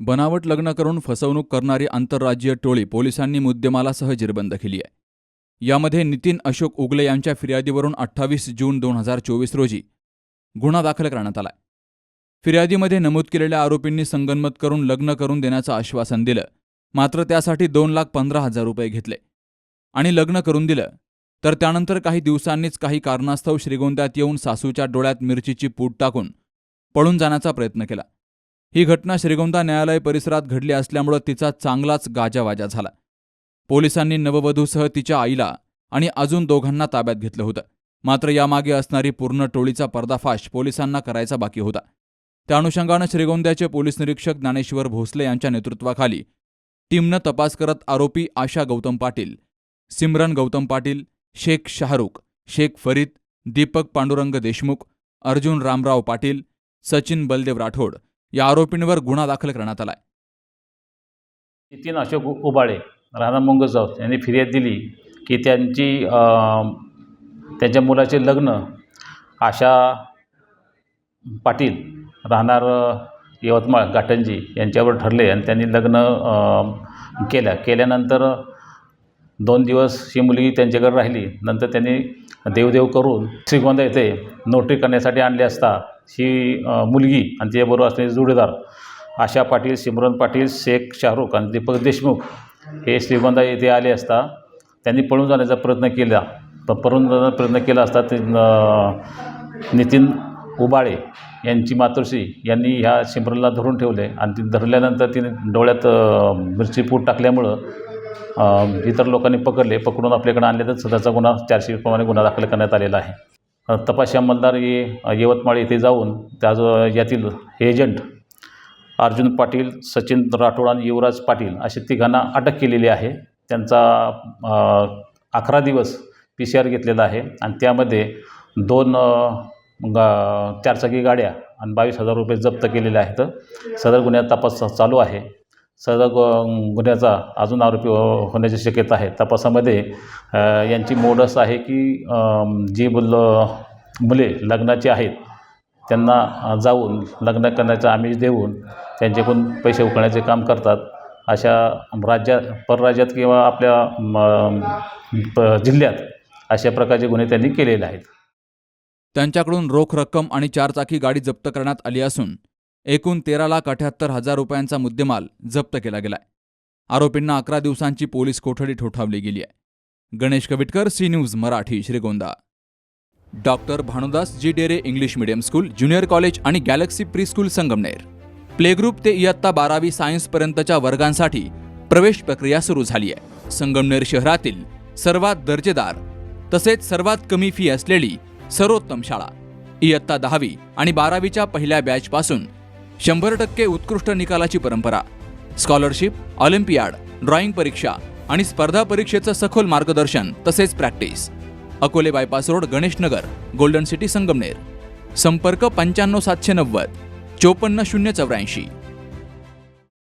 बनावट लग्न करून फसवणूक करणारी आंतरराज्यीय टोळी पोलिसांनी मुद्देमालासह जिरबंद केली आहे. यामध्ये नितीन अशोक उगले यांच्या फिर्यादीवरून अठ्ठावीस जून दोन हजार चोवीस रोजी गुन्हा दाखल करण्यात आलाय फिर्यादीमध्ये नमूद केलेल्या आरोपींनी संगनमत करून लग्न करून देण्याचं आश्वासन दिलं. मात्र त्यासाठी दोन लाख पंधरा हजार रुपये घेतले. आणि लग्न करून दिलं. तर त्यानंतर काही दिवसांनीच काही कारणास्तव श्रीगोंद्यात येऊन सासूच्या डोळ्यात मिरचीची पूट टाकून पळून जाण्याचा प्रयत्न केला. ही घटना श्रीगोंदा न्यायालय परिसरात घडली असल्यामुळं तिचा चांगलाच गाजावाजा झाला. पोलिसांनी नववधूसह तिच्या आईला आणि अजून दोघांना ताब्यात घेतलं होतं. मात्र यामागे असणारी पूर्ण टोळीचा पर्दाफाश पोलिसांना करायचा बाकी होता. त्या अनुषंगानं श्रीगोंद्याचे पोलीस निरीक्षक ज्ञानेश्वर भोसले यांच्या नेतृत्वाखाली टीमनं तपास करत आरोपी आशा गौतम पाटील सिमरन गौतम पाटील शेख शाहरुख शेख फरीद दीपक पांडुरंग देशमुख अर्जुन रामराव पाटील सचिन बलदेव राठोड या आरोपींवर गुन्हा दाखल करण्यात आलाय. नितीन अशोक उबाळे राणा मुंगजाव यांनी फिर्याद दिली की त्यांची त्यांच्या मुलाचे लग्न आशा पाटील राहणार यवतमाळ घाटंजी यांच्यावर ठरले आणि त्यांनी लग्न केलं केल्यानंतर दोन दिवस ही मुलगी त्यांच्याकडे राहिली. नंतर त्यांनी देवदेव करून श्रीगोंदा येथे नोटरी करण्यासाठी आणली असता ही मुलगी आणि तिच्याबरोबर असलेले जोडीदार आशा पाटील सिमरन पाटील शेख शाहरुख आणि दीपक देशमुख हे श्रीगोंदा येथे आले असता त्यांनी पळून जाण्याचा प्रयत्न केला. पण पळून जाण्याचा प्रयत्न केला असता ते नितीन उबाळे यांची मातोश्री यांनी ह्या सिमरनला धरून ठेवले आणि ती धरल्यानंतर तिने डोळ्यात मिरची पूट टाकल्यामुळं इतर लोकांनी पकडले पकडून आपल्याकडे आणले तर सध्याचा गुन्हा चारशेप्रमाणे गुन्हा दाखल करण्यात आलेला आहे. तपाशी अंमलदार यवतमाळ येथे जाऊन त्या यातील एजंट अर्जुन पाटील सचिन राठोड आणि युवराज पाटील असे तिघांना अटक केलेली आहे. त्यांचा अकरा दिवस पी सी आर घेतलेला आहे आणि त्यामध्ये दोन गा चारचाकी गाड्या आणि बावीस हजार रुपये जप्त केलेले आहेत. सदर गुन्ह्यात तपास चालू आहे. सदर गु- गुन्ह्याचा अजून आरोपी हो- होण्याची शक्यता आहे. तपासामध्ये यांची यांची मोडस आहे की जी मुल मुले लग्नाची आहेत त्यांना जाऊन लग्न करण्याचा आमिष देऊन त्यांच्याकडून पैसे उकळण्याचे काम करतात. अशा राज्यात परराज्यात किंवा आपल्या म, प- जिल्ह्यात अशा प्रकारचे गुन्हे त्यांनी केलेले आहेत. त्यांच्याकडून रोख रक्कम आणि चारचाकी गाडी जप्त करण्यात आली असून एकूण तेरा लाख अठ्याहत्तर हजार रुपयांचा मुद्देमाल जप्त केला गेलाय. आरोपींना अकरा दिवसांची पोलीस कोठडी ठोठावली गेली आहे. Ganesh Kavitkar C News Marathi Shrigonda. Doctor Bhanudas ji Dere English medium school junior college आणि Galaxy pre school Sangamner. Playgroup ते इयत्ता बारावी सायन्सपर्यंतच्या वर्गांसाठी प्रवेश प्रक्रिया सुरू झाली आहे. संगमनेर शहरातील सर्वात दर्जेदार तसेच सर्वात कमी फी असलेली सर्वोत्तम शाळा. इयत्ता दहावी आणि बारावीच्या पहिल्या बॅचपासून शंभर टक्के उत्कृष्ट निकालाची परंपरा स्कॉलरशिप ऑलिम्पियाड ड्रॉइंग परीक्षा आणि स्पर्धा परीक्षेचं सखोल मार्गदर्शन तसेच practice. Akole bypass road Ganeshnagar Golden City Sangamner. संपर्क पंच्याण्णव सातशे नव्वद चोपन्न शून्य चौऱ्याऐंशी.